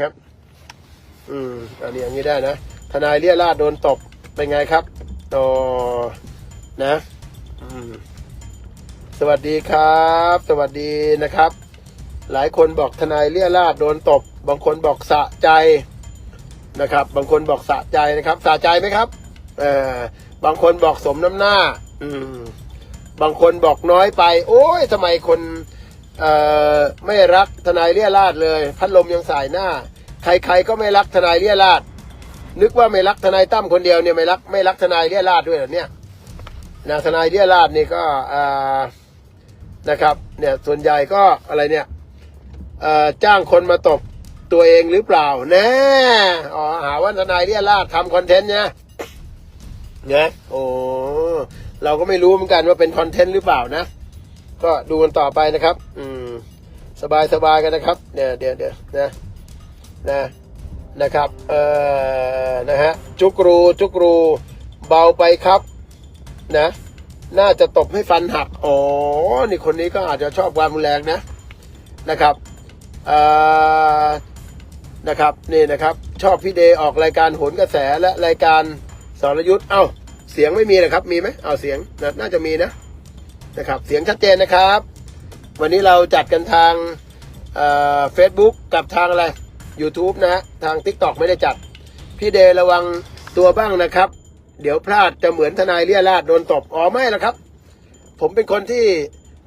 ครับ อืม อันนี้อย่างนี้ได้นะ ทนายเลี่ยราดโดนตบ เป็นไงครับต่อนะ อืม สวัสดีครับ สวัสดีนะครับ หลายคนบอกทนายเลี่ยราดโดนตบ บางคนบอกสะใจนะครับ บางคนบอกสะใจนะครับ สะใจไหมครับ เออบางคนบอกสมน้ำหน้า อืม บางคนบอกน้อยไป โอ้ยทำไมคน ไม่รักทนายเลี่ยราดเลย พัดลมยังสายหน้า ใครๆก็ไม่รักทนายเลี่ยราดนึกว่าไม่รักทนายตั้มคนเดียวเนี่ยไม่รักไม่รักทนายเลี่ยราดด้วยเหรอเนี่ยนะทนายเลี่ยราดนี่ก็อ่านะครับเนี่ยส่วนใหญ่ก็อะไรเนี่ยจ้างคนมาตบตัวเองหรือเปล่าแน่อ๋อหาว่าทนายเลี่ยราดทำคอนเทนต์เนี่ยเนี่ยโอ้เราก็ไม่รู้เหมือนกันว่าเป็นคอนเทนต์หรือเปล่านะ ก็ดูกันต่อไปนะครับ อืม สบายสบายกันนะครับเนี่ยวเดี๋ยวเดี๋ยวนะ นะ นะครับ เอ่อ นะฮะ จุกรู จุกรู เบาไปครับ นะ น่าจะตบให้ฟันหัก อ๋อ นี่คนนี้ก็อาจจะชอบความรุนแรงนะ นะครับ เอ่อ นะครับ นี่นะครับ ชอบพี่เดย์ออกรายการโหนกระแสและรายการสรยุทธ์ เอ้า เสียงไม่มีเหรอครับ มีไหมเอาเสียงนน่าจะมีนะ นะครับ เสียงชัดเจนนะครับ วันนี้เราจัดกันทางเฟซบุ๊กกับทางอะไร YouTube นะฮะทาง TikTok ไม่ได้จัด พี่เดระวังตัวบ้างนะครับ เดี๋ยวพลาดจะเหมือนทนายเลี่ยราดโดนตบอ๋อไม่ละครับ ผมเป็นคนที่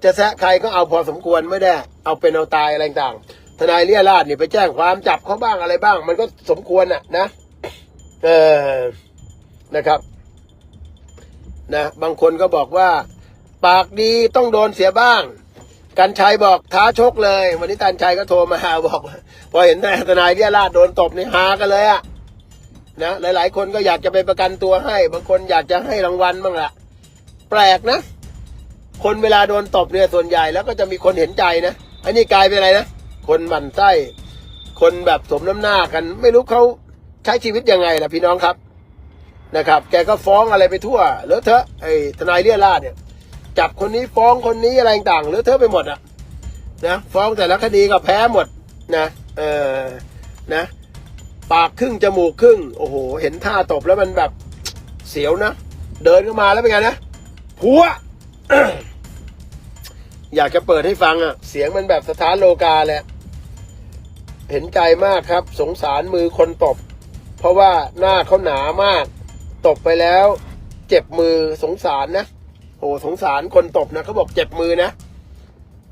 จะแซะใครก็เอาพอสมควรไม่ได้ เอาเป็นเอาตายอะไรต่างๆทนายเลี่ยราดนี่ไปแจ้งความจับเขาบ้างอะไรบ้าง มันก็สมควรน่ะนะเออนะครับนะบางคนก็บอกว่า ปากดีต้องโดนเสียบ้าง กันชัยบอกท้าชกเลย วันนี้กันชัยก็โทรมาหาบอก พอเห็นทนายเดียราดโดนตบนี่ฮากันเลยอะนะหลาย ๆ คนก็อยากจะไปประกันตัวให้ บางคนอยากจะให้รางวัลบ้างละแปลกนะ คนเวลาโดนตบเนี่ยส่วนใหญ่แล้วก็จะมีคนเห็นใจนะอันนี้กลายเป็นอะไรนะคนหมั่นไส้คนแบบสมน้ำหน้ากัน ไม่รู้เขาใช้ชีวิตยังไงล่ะพี่น้องครับนะครับ แกก็ฟ้องอะไรไปทั่วเลอะเทอะไอ้ทนายเลี่ยราดเนี่ย จับคนนี้ฟ้องคนนี้อะไรต่างหรือเธอะไปหมดอะนะฟ้องแต่ละคดีก็แพ้หมดนะเออนะ ปากครึ่งจมูกครึ่งโอ้โห เห็นท่าตบแล้วมันแบบเสียวนะ เดินเข้ามาแล้วเป็นไงนะผัวอยากจะเปิดให้ฟังอะเสียงมันแบบสถานโลกาแหละเห็นใจมากครับ สงสารมือคนตบ เพราะว่าหน้าเขาหนามาก ตบไปแล้ว เจ็บมือสงสารนะ อ้สงสารคนตบนะเขาบอกเจ็บมือนะ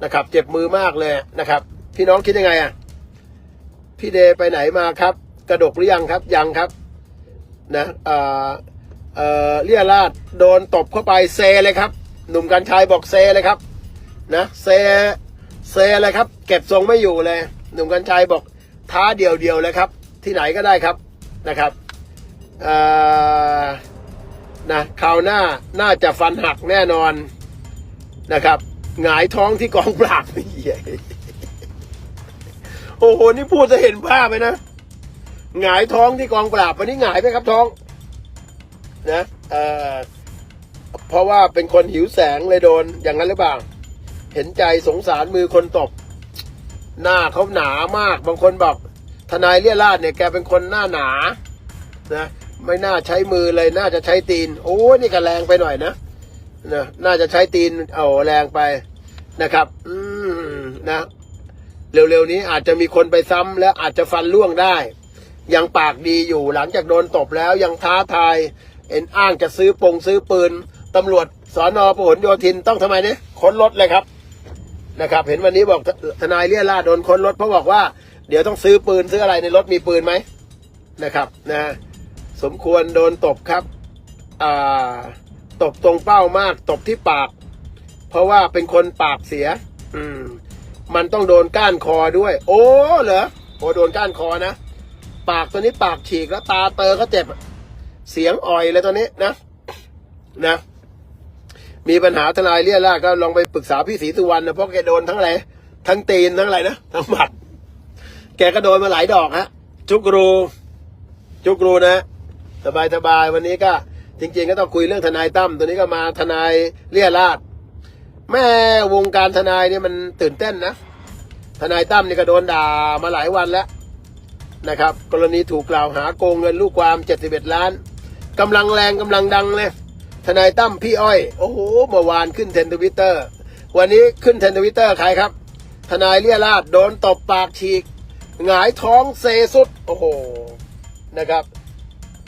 นะครับ เจ็บมือมากเลยนะครับ พี่น้องคิดยังไงอะพี่เดย์ไปไหนมาครับ กระดกหรือยังครับยังครับนะเอ่อเอ่อเลียราดโดนตบเข้าไปเซเลยครับ หนุ่มกัญชัยบอกเซเลยครับนะเซเซเลยครับ เก็บทรงไม่อยู่เลย หนุ่มกัญชัยบอกท้าเดียวเดียวเลยครับ ที่ไหนก็ได้ครับนะครับเอ่อ นะคราวหน้าน่าจะฟันหักแน่นอนนะครับหงายท้องที่กองปราบเหี้ยโอ้โหนี่พูดจะเห็นภาพไหมนะหงายท้องที่กองปราบวันนี้หงายไหมครับท้อง นะเอ่อเพราะว่าเป็นคนหิวแสงเลยโดนอย่างนั้นหรือเปล่า เห็นใจสงสารมือคนตบ หน้าเขาหนามาก บางคนบอกทนายเลี่ยราดเนี่ยแกเป็นคนหน้าหนา นะ ไม่น่าใช้มือเลยน่าจะใช้ตีน โอ้นี่ก็แรงไปหน่อยนะนะน่าจะใช้ตีนเอาแรงไปนะครับ อืมนะเร็วๆนี้อาจจะมีคนไปซ้ำและอาจจะฟันล่วงได้ ยังปากดีอยู่หลังจากโดนตบแล้วยังท้าทาย เอ็นอ้างจะซื้อปงซื้อปืนตำรวจสอนอพหลโยธินต้องทำไมเนี่ยค้นรถเลยครับนะครับ เห็นวันนี้บอกทนายเลี่ยราโดนค้นรถเพราะบอกว่า เดี๋ยวต้องซื้อปืนซื้ออะไรในรถมีปืนไหมนะครับนะ สมควรโดนตบครับตบตรงเป้ามากตบที่ปาก เพราะว่าเป็นคนปากเสีย อืม มันต้องโดนก้านคอด้วย โอ้เหรอโอ้โดนก้านคอนะ ปากตัวนี้ปากฉีกแล้วตาเตอก็เจ็บ เสียงอ่อยเลยตัวนี้นะ นะ มีปัญหาทนายเลี่ยราก็ลองไปปรึกษาพี่ศรีสุวรรณนะเพราะแกโดนทั้งอะไรทั้งตีนทั้งอะไรนะทั้งหมัด แกก็โดนมาหลายดอกฮะ จุกรู จุกรูนะ สบายสบายวันนี้ก็จริง ๆ ก็ต้องคุยเรื่องทนายตั้มตัวนี้ก็มาทนายเลี่ยราดแม่วงการทนายเนี่ยมันตื่นเต้นนะทนายตั้มนี่ก็โดนด่ามาหลายวันแล้วนะครับ กรณีถูกกล่าวหาโกงเงินลูกความ71ล้านกำลังแรงกำลังดังเลยทนายตั้มพี่อ้อย โอ้โหเมื่อวานขึ้นเทนทวิตเตอร์วันนี้ขึ้นเทนทวิตเตอร์ใครครับ ทนายเลี่ยราดโดนตบปากฉีกหงายท้องเซสุด โอ้โหนะครับ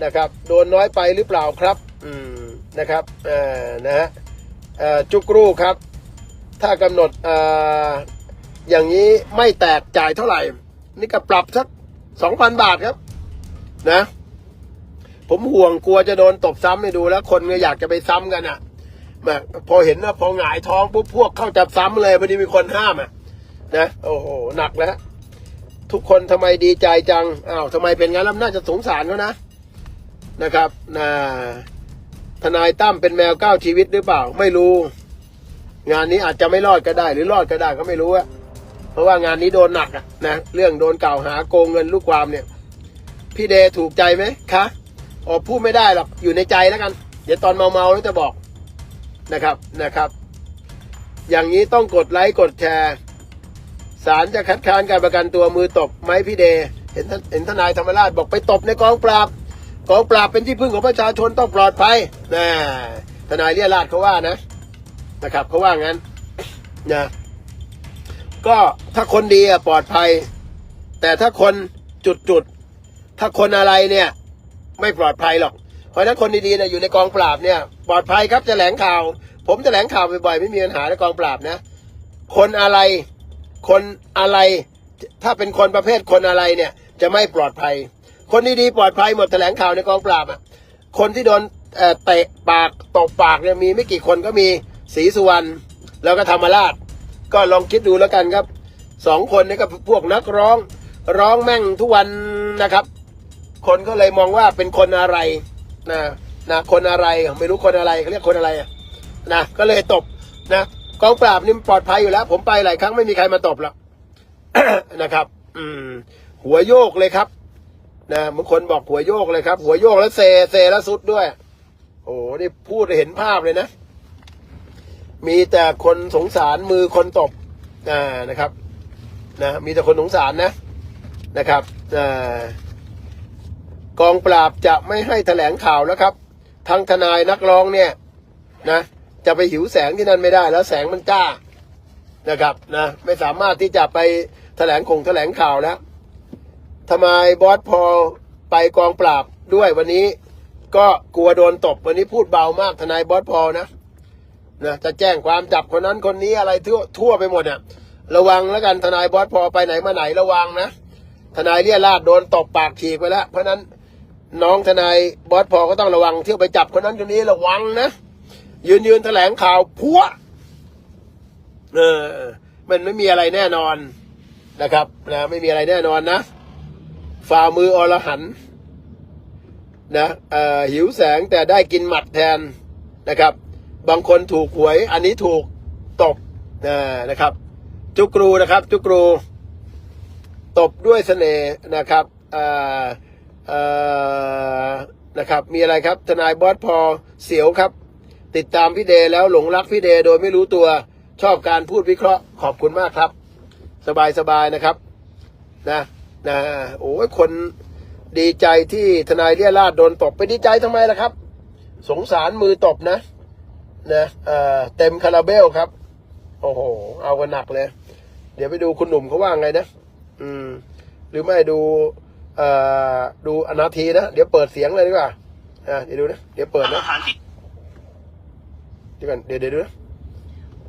นะครับ โดนน้อยไปหรือเปล่าครับอืมนะครับเอ่อนะฮะอ่อจุกรูครับ ถ้ากำหนดอ่ออย่างนี้ไม่แตกจ่ายเท่าไหร่ นี่ก็ปรับสักสองพันบาทครับนะ ผมห่วงกลัวจะโดนตบซ้ำให้ดูแล้ว คนก็อยากจะไปซ้ำกันอะแม่พอเห็นว่าพอหงายท้องปุ๊บพวกเข้าจับซ้ำเลยพอดีมีคนห้ามอะนะโอ้โหหนักแล้วทุกคนทำไมดีใจจังอ้าวทำไมเป็นงั้นล้วน่าจะสงสารเขานะ นะครับนะทนายตั้มเป็นแมวเก้าชีวิตหรือเปล่าไม่รู้ งานนี้อาจจะไม่รอดก็ได้ หรือรอดก็ได้ก็ไม่รู้อะเพราะว่างานนี้โดนหนักอะนะเรื่องโดนกล่าวหาโกงเงินลูกความเนี่ย พี่เดถูกใจไหมคะอ๋อพูดไม่ได้หรอกอยู่ในใจแล้วกัน เดี๋ยวตอนเมาๆแล้วจะบอกนะครับนะครับ อย่างนี้ต้องกดไลค์กดแชร์ศาลจะคัดค้านการประกันตัวมือตบไหมพี่เดเห็นท่านเห็นทนายธรรมราชบอกไปตบในกองปราบ กองปราบเป็นที่พึ่งของประชาชนต้องปลอดภัยนะทนายเรียราชเขาว่านะนะครับเขาว่างั้นนะก็ถ้าคนดีอะปลอดภัย แต่ถ้าคนจุดจุดๆถ้าคนอะไรเนี่ย ไม่ปลอดภัยหรอก เพราะฉะนั้นคนดีๆเนี่ยอยู่ในกองปราบเนี่ย ปลอดภัยครับจะแถลงข่าว ผมจะแถลงข่าวบ่อยๆไม่มีปัญหาในกองปราบนะ คนอะไรคนอะไร ถ้าเป็นคนประเภทคนอะไรเนี่ย จะไม่ปลอดภัย คนดีๆปลอดภัยหมดแถลงข่าวในกองปราบอะคนที่โดนเอ่อเตะปากตบปากเนี่ยมีไม่กี่คนก็มีศรีสุวรรณแล้วก็ธรรมราช ก็ลองคิดดูแล้วกันครับสองคนนี้ก็พวกนักร้องร้องแม่งทุกวันนะครับ คนก็เลยมองว่าเป็นคนอะไรนะนะคนอะไรไม่รู้คนอะไรเขาเรียกคนอะไรนะก็เลยตบนะกองปราบนี่ปลอดภัยอยู่แล้ว ผมไปหลายครั้งไม่มีใครมาตบหรอกนะครับ อืม หัวโยกเลยครับ นะบางคนบอกหัวโยกเลยครับ หัวโยกแล้วเซเซแล้วสุดด้วย โอ้โหนี่พูดเห็นภาพเลยนะ มีแต่คนสงสารมือคนตบอ่านะครับ นะมีแต่คนสงสารนะนะครับอ่ากองปราบจะไม่ให้แถลงข่าวแล้วครับทั้งทนายนักร้องเนี่ย นะ จะไปหิวแสงที่นั่นไม่ได้ แล้วแสงมันจ้านะครับนะไม่สามารถที่จะไปแถลงคงแถลงข่าวแล้ว ทำไมบอสพอไปกองปราบด้วยวันนี้ ก็กลัวโดนตบวันนี้พูดเบามากทนายบอสพอนะนะจะแจ้งความจับคนนั้นคนนี้อะไรทั่วทั่วไปหมดเนี่ยระวังแล้วกันทนายบอสพอไปไหนมาไหนระวังนะทนายเลี่ยราดโดนตบปากฉีกไปแล้วเพราะนั้นน้องทนายบอสพอก็ต้องระวังเที่ยวไปจับคนนั้นคนนี้ระวังนะยืนยืนแถลงข่าวพัวเออมันไม่มีอะไรแน่นอนนะครับนะไม่มีอะไรแน่นอนนะ ฝ่ามืออรหันนะหิวแสงแต่ได้กินหมัดแทนนะครับ บางคนถูกหวย อันนี้ถูกตบนะนะครับ จุกรูนะครับ จุกรู ตบด้วยเสน่ห์นะครับนะครับ มีอะไรครับ ทนายบอสพอเสียวครับ ติดตามพี่เดย์แล้วหลงรักพี่เดย์โดยไม่รู้ตัวชอบการพูดวิเคราะห์ขอบคุณมากครับ สบายสบายนะครับนะ นะโอ้ยคนดีใจที่ทนายเรียราดโดนตบไปดีใจทำไมล่ะครับ สงสารมือตบนะนะเอ่อเต็มคาราเบลครับ โอ้โห เอากันหนักเลย เดี๋ยวไปดูคุณหนุ่มเขาว่าไงนะ อืม หรือไม่ดูเอ่อดูอนาทีนะ เดี๋ยวเปิดเสียงเลยดีกว่าอ่าเดี๋ยวดูนะ เดี๋ยวเปิดสนะถานที่เดี๋ยวก่อนเดี๋ยวเดี๋ยวดูนะ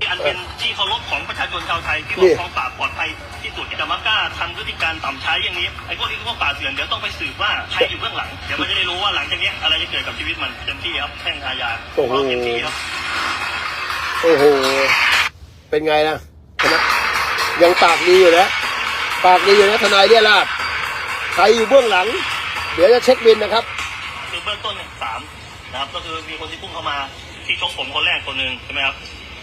อันเป็นที่เคารพของประชาชนชาวไทยที่นี่บอกกองปราบปลอดภัยที่สุดจะมากล้าทำพฤติการต่ำช้าอย่างนี้ไอ้พวกนี้พวกป่าบเถื่อนเดี๋ยวต้องไปสืบว่าใครอยู่เบื้องหลังเดี๋ยวมันจะได้รู้ว่าหลังจากเนี้ยอะไรจะเกิดกับชีวิตมันเต็มที่ครับแพ่งอาญาโอ้โหเราเต็มที่ครับโอ้โหเป็นไงนะชนะยังปากดีอยู่นะปากดีอยู่นะทนายเรียราดใครอยู่เบื้องหลัง เดี๋ยวจะเช็คบินนะครับคือเบื้องต้นเนี่ยสามนะครับก็คือมีคนที่พุ่งเข้ามาที่ชกผมคนแรกคนหนึ่งใช่ไหมครับ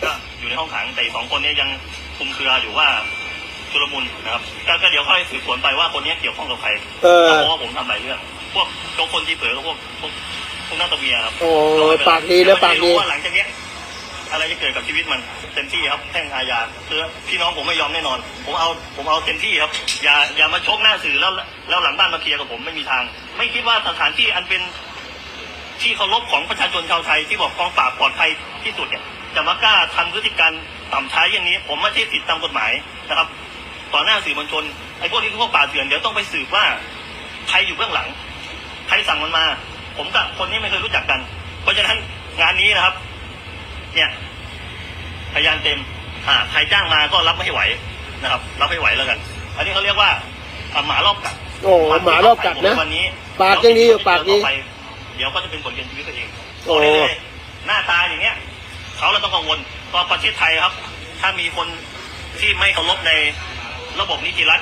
ก็ อยู่ในห้องขังแต่อีกสองคนเนี้ยังคุมเครืออยู่ว่าชุลมุนนะครับก็ก็เดี๋ยวค่อยสืบสวนไปว่าคนเนี้ยเกี่ยวข้องกับใครเออ เพราะว่าผมทำหลายเรื่อง พวกโจกคนที่เผลอก็พวกพวกพวกหน้าตะเมียครับโอ้ยปากดีนะปากดีเรไม่รู้ว่าหลังจากเนี้ย อะไรจะเกิดกับชีวิตมันเต็มที่ครับแพ่งอาญาคือพี่น้องผมไม่ยอมแน่นอน ผมเอาผมเอาเต็มที่ครับ อย่าอย่ามาชกหน้าสื่อแล้วแล้วหลังบ้านมาเคลียร์กับผมไม่มีทาง ไม่คิดว่าสถานที่อันเป็นที่เคารพของประชาชนชาวไทยที่บอกกองปราบปลอดภัยที่สุดเนี่ย จะมากล้าทำพฤติการต่ำช้าอย่างนี้ ผมไม่ใช่ผิดตามกฎหมายนะครับ ต่อหน้าสื่อมวลชนไอ้พวกที่พวกป่าเถื่อนเดี๋ยวต้องไปสืบว่าใครอยู่เบื้องหลัง ใครสั่งมันมา ผมกับคนนี้ไม่เคยรู้จักกัน เพราะฉะนั้นงานนี้นะครับ เนี่ยพยานเต็มอ่าใครจ้างมาก็รับไม่ไหวนะครับ รับไม่ไหวแล้วกัน อันนี้เขาเรียกว่าอ่าหมารอบกัดโอ้หมารอบกัดนะวันนี้ปากยังดีอยู่ปากดีเดี๋ยวก็จะเป็นผลเรียนชีวิตตัวเองโอ้บอกได้เลยหน้าตาอย่างเงี้ย เขาเราต้องกังวลเพราะประเทศไทยครับ ถ้ามีคนที่ไม่เคารพในระบบนิติรัฐ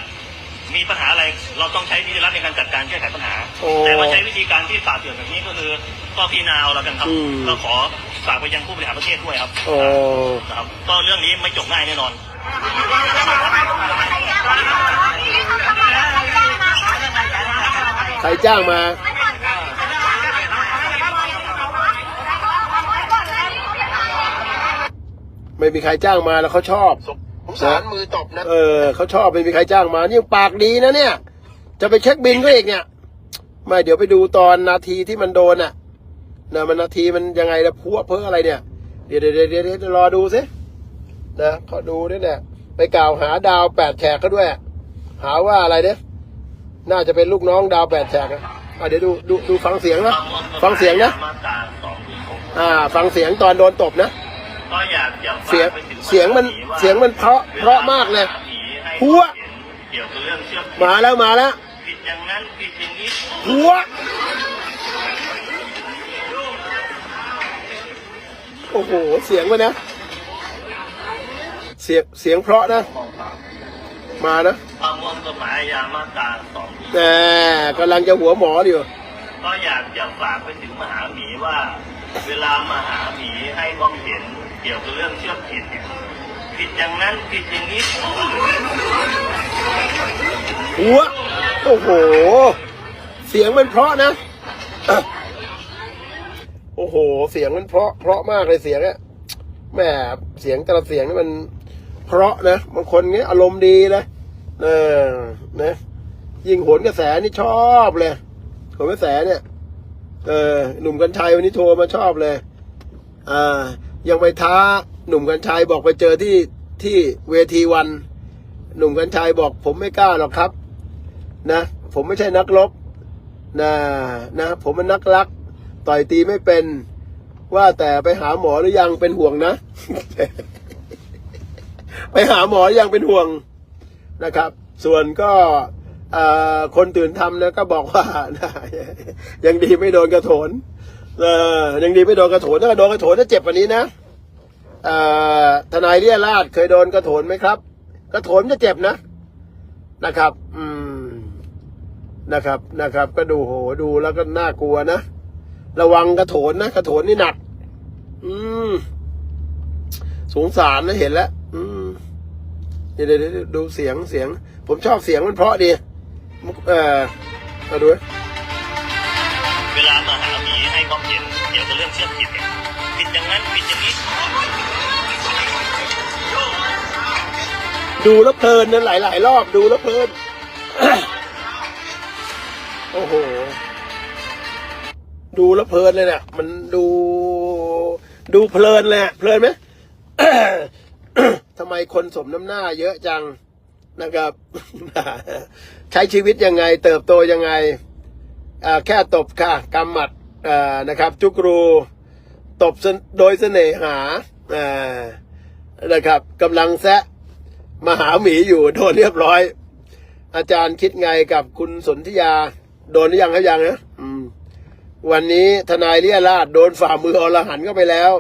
มีปัญหาอะไรเราต้องใช้นิติรัฐในการจัดการแก้ไขปัญหา โอ้แต่ว่าใช้วิธีการที่ป่าเถื่อนแบบนี้ก็คือก็พิจารณาเอาแล้วกันครับอืมก็ขอฝากไปยังผู้บริหารประเทศด้วยครับโอ้นะครับก็เรื่องนี้ไม่จบง่ายแน่นอน ใครจ้างมา ไม่มีใครจ้างมาแล้วเขาชอบผมสารมือตบนะ เออเขาชอบไม่มีใครจ้างมานี่ปากดีนะเนี่ย จะไปเช็คบินก็อีกเนี่ย ไม่เดี๋ยวไปดูตอนนาทีที่มันโดนอะนะมันนาทีมันยังไงละพัวเพ้ออะไรเนี่ย เดี๋ยวเดี๋ยวเดี๋ยวเดี๋ยวเดี๋ยวรอดูสินะขอดูด้วยเนี่ยไปกล่าวหาดาวแปดแฉกก็ด้วย หาว่าอะไรเนี่ยน่าจะเป็นลูกน้องดาวแปดแฉกนะอะเดี๋ยวดูดูดูฟังเสียงนะฟังเสียงนะมาตราสองหกอ่า ฟังเสียงตอนโดนตบนะ ก็อยากอยากฝากเสียงไปถึเสียงมันเสียงมันเพราะเพราะมากเลยหัวเกี่ยวกับเรื่องเชื่อมมาแล้วมาแล้วผิดอย่างนั้นผิดอย่างนี้หัวโอ้โหเสียงมันนะเสียงเสียงเพราะนะ มานะประมวลกฎหมายอาญามาตราสองแหมกำลังจะหัวหมออยู่ก็อยากจะฝากไปถึงมหาหมีว่า เวลามหาหมีให้ความเห็น เกี่ยวกับเรื่องเชื่อผิดเนี่ยผิดอย่างนั้นผิดอย่างนี้หัวโอ้โห เสียงมันเพราะนะ โอ้โห เสียงมันเพราะ เพราะมากเลยเสียงอะแหมเสียงแต่ละเสียงนี่มันเพราะนะบางคนเงี้ยอารมณ์ดีนะเออนะยิงโหนกระแสนี่ชอบเลยโหนกระแสเนี่ย เออหนุ่มกัญชัยวันนี้โทรมาชอบเลย อ่า ยังไปท้าหนุ่มกัญชัยบอกไปเจอที่ที่เวทีวัน หนุ่มกัญชัยบอกผมไม่กล้าหรอกครับนะผมไม่ใช่นักรบนะนะผมเป็นนักรัก ต่อยตีไม่เป็นว่าแต่ไปหาหมอหรือยังเป็นห่วงนะ ไปหาหมอยังเป็นห่วงนะครับ ส่วนก็คนตื่นทำนะก็บอกว่ายังดีไม่โดนกระโถน เออยังดีไม่โดนกระโถนถ้าโดนกระโถนจะเจ็บกว่านี้นะเอ่อทนายเรียราชเคยโดนกระโถนไหมครับ กระโถนจะเจ็บนะนะครับ อืมนะครับนะครับ ก็ดูโหดูแล้วก็น่ากลัวนะระวังกระโถนนะกระโถนนี่หนัก อืมสงสารนะเห็นแล้ว อืมเดี๋ยวเดี๋ยวเดี๋ยวดูเสียงเสียง ผมชอบเสียงมันเพราะดีเออมาดู เห็นเกี่ยวกับเรื่องเชื่อมผิดเนี่ยผิดอย่างนั้นผิดอย่างนี้ดูแล้วเพลินนะหลายหลาย ๆ รอบดูแล้วเพลิน โอ้โห ดูแล้วเพลินเลยเนี่ยมันดู ดูเพลินเลยเพลินไหมทำไมคนสมน้ำหน้าเยอะจังนะครับ ใช้ชีวิตยังไง เติบโตยังไงแค่ตบค่ะกำหมัด นะครับจุกรูตบโดยเสน่หาอ่านะครับกำลังแซะมหาหมีอยู่โดนเรียบร้อย อาจารย์คิดไงกับคุณสนธิยา โดนหรือยังครับยังนะวันนี้ทนายเลี่ยราดโดนฝ่ามืออรหันต์เข้าไปแล้ว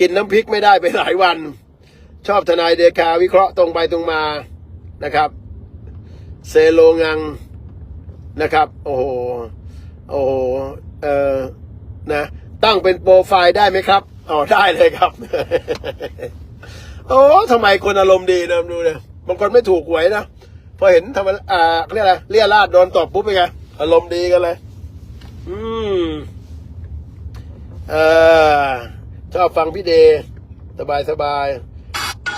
กินน้ำพริกไม่ได้ไปหลายวัน ชอบทนายเดคาวิเคราะห์ตรงไปตรงมานะครับ เซโลงังนะครับ โอ้โหโอ้โห เออนะตั้งเป็นโปรไฟล์ได้ไหมครับอ๋อได้เลยครับ โอ้ทำไมคนอารมณ์ดีนะดูเนี่ยบางคนไม่ถูกหวยนะพอเห็นทำไมอ่าเขาเรียกอะไรเลี่ยราดโดนตบปุ๊บเป็นไงอารมณ์ดีกันเลย อืมเออชอบฟังพี่เดย์สบายสบาย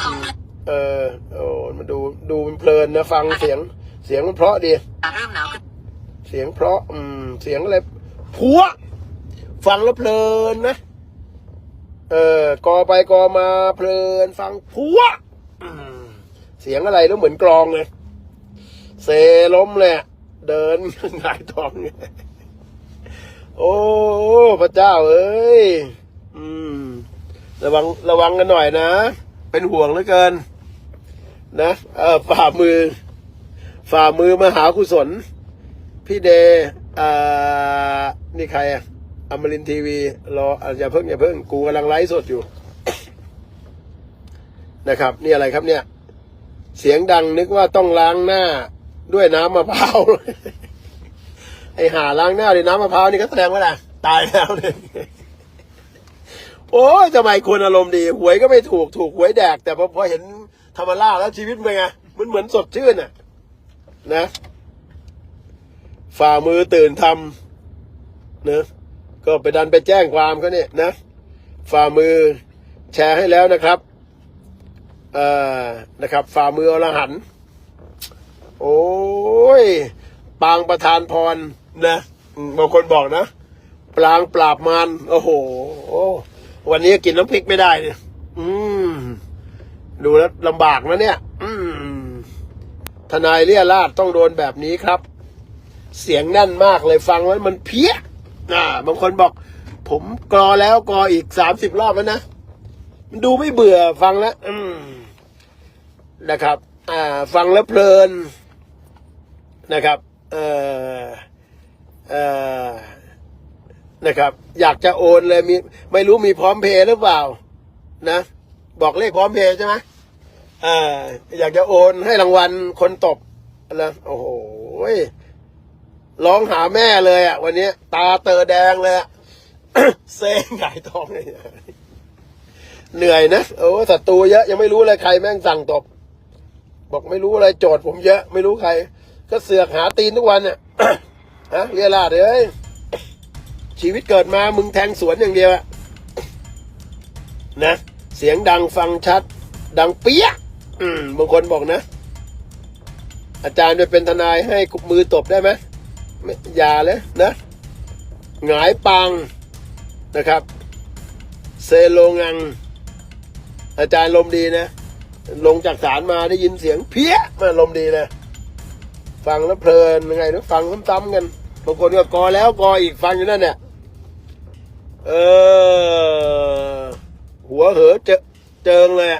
อืมเออโอ้มันดูดูมันเพลินนะ ฟังเสียง เสียงมันเพราะดีเริ่มหนาวขึ้นเสียงเพราะ อืม เสียงอะไร ผัว ฟังแล้วเพลินนะ เออกอไปกอมาเพลิน ฟังผัวเสียงอะไรแล้วเหมือนกลองเลยเซล้มเลยอะเดินหงายท้องโอ้พระเจ้าเอ้ยอืมระวังระวังกันหน่อยนะ เป็นห่วงเหลือเกิน นะเออฝ่ามือ ฝ่ามือมหากุศล พี่เด นี่ใครอะอมรินทีวีรออย่าเพิ่งอย่าเพิ่งกูกำลังไลฟ์สดอยู่ นะครับ นี่อะไรครับเนี่ย เสียงดังนึกว่าต้องล้างหน้าด้วยน้ำมะพร้าวไอหาล้างหน้าด้วยน้ำมะพร้าวนี่ก็แสดงว่าอะไรตายแล้วเนี่ยโอ้ยทำไมคนอารมณ์ดี หวยก็ไม่ถูกถูกหวยแดก แต่พอพอเห็นธรรมราแล้วชีวิตเป็นไงมันเหมือนสดชื่นอะ นะ ฝ่ามือตื่นทำเนะก็ไปดันไปแจ้งความเขาเนี่ยนะ ฝ่ามือแชร์ให้แล้วนะครับเอ่อนะครับ ฝ่ามืออรหันโอ้ยปางประธานพรนะบางคนบอกนะปลางปราบมารโอ้โหวันนี้กินน้ำพริกไม่ได้เนี่ย อืม ดูแล้วลำบากนะเนี่ย อืม ทนายเลี่ยราดต้องโดนแบบนี้ครับ เสียงแน่นมากเลยฟังแล้วมันเพี้ยอ่าบางคนบอก ผมกรอแล้วกรออีกสามสิบรอบแล้วนะมันดูไม่เบื่อฟังแล้วอืมนะครับ อ่า ฟังแล้วเพลินนะครับ เอ่อเอ่อนะครับ อยากจะโอนเลยมีไม่รู้มีพร้อมเพย์หรือเปล่า นะ บอกเลขพร้อมเพย์ใช่ไหมอ่าอยากจะโอนให้รางวัลคนตบนะโอ้โห ร้องหาแม่เลยอะ วันนี้ตาเตอแดงเลยอะเซ่หงายท้องเลยเหนื่อยนะโอ้ศัตรูเยอะยังไม่รู้เลยใครแม่งสั่งตบ บอกไม่รู้อะไรโจทย์ผมเยอะ ไม่รู้ใคร ก็เสือกหาตีนทุกวันเนี่ยฮะเรียราดเอ้ยชีวิตเกิดมามึงแทงสวนอย่างเดียวอะนะเสียงดังฟังชัด ดังเปี้ยะอืมบางคนบอกนะ อาจารย์ไปเป็นทนายให้กุมือตบได้ไหม ย่าเลยนะหงายปังนะครับ เซโลงัง อาจารย์ลมดีนะ ลงจากศาลมาได้ยินเสียงเพี้ยมาลมดีเลยฟังแล้วเพลินยังไงนะฟังซ้ำๆกันบางคนก็กอแล้วกออีกฟังอยู่นั่นเนี่ยเออ หัวเหอเจอเจิงเลย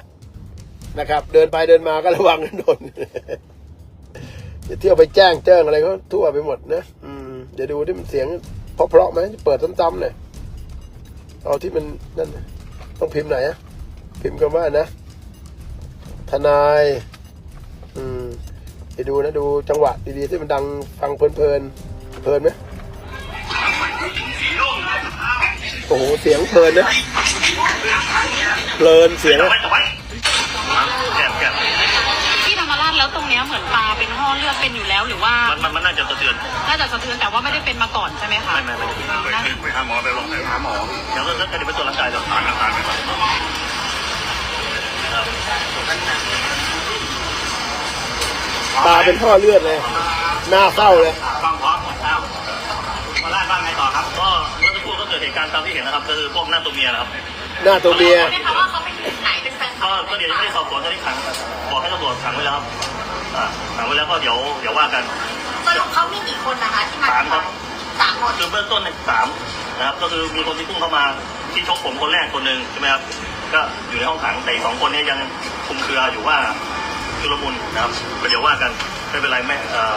นะครับ เดินไปเดินมาก็ระวังกันโดน จะเที่ยวไปแจ้งเจิ้งอะไรเขาทั่วไปหมดนะอืมเดี๋ยวดูที่มันเสียงเพราะๆไหมเปิดซ้ำๆเนี่ยเอาที่มันนั่นน่ะต้องพิมพ์ไหนอะพิมพ์คำว่านะ ทนาย อืมไปดูนะดูจังหวะดีๆที่มันดังฟังเพลินๆเพลินไหมโอ้โหเสียงเพลินนะเพลินเสียงือแต่ว่าไม่ได้เป็นมาก่อนใช่ไหมคะไม่ไม่ไม่ไปไปหาหมอไปลองไปหาหมอเดี๋ยวแล้วก็เดี๋ยวไปตรวจร่างกายก่อนผ่านผ่านไปก่อนตาเป็นท่อเลือดเลย หน้าเศร้าเลยฟังพร้อมหมดแล้วมาล่บ้างไงต่อครับ ก็เมื่อสักครู่ก็เกิดเหตุการณ์ตามที่เห็นนะครับก็คือพวกหน้าตัวเมียนะครับหน้าตัวเมียใช่ไหมคะว่าเขาเป็นไหนเป็นแฟนก็ก็เดี๋ยวยังไม่ได้สอบสวนเขาที่ขังบอกให้ตำรวจขังไว้แล้วครับขังไว้แล้วก็เดี๋ยวเดี๋ยวว่ากัน สรุปเขามีกี่คนนะคะที่มาสามครับ สามคนคือเบื้องต้นเนี่ยสามนะครับ ก็คือมีคนที่พุ่งเข้ามาที่ชกผมคนแรกคนหนึ่งใช่ไหมครับ ก็อยู่ในห้องขังแต่อีกสองคนเนี้ยังคุมเครืออยู่ว่าชุลมุนนะครับก็เดี๋ยวว่ากันไม่เป็นไรไม่เอ่อ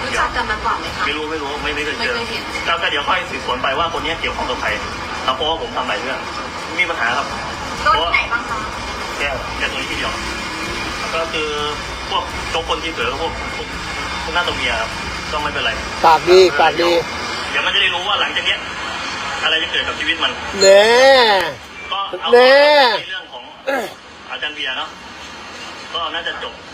รู้เดี๋ยจัวกกันมาก่อนไหมคะ ไม่รู้ไม่รู้ไม่ไม่เคยเจอไม่เคยเห็น ก็ก็เดี๋ยวค่อยสืบสวนไปว่าคนนี้เกี่ยวข้องกับใครครับเพราะว่าผมทำหลายเรื่องไม่มีปัญหาครับ โดนที่ไหนบ้างคะแค่แค่ตัวนี้ทีเดียว ก็คือพวกโจกคนที่เสือก็พวกพวกพวก หน้าตัวเมียครับก็ไม่เป็นไรปากดีปากดี เดี๋ยวมันจะได้รู้ว่าหลังจากเนี้ยอะไรจะเกิดกับชีวิตมันแน่ก็เอาแน่ ในเรื่องของอาจารย์เบียร์เนาะก็น่าจะจบ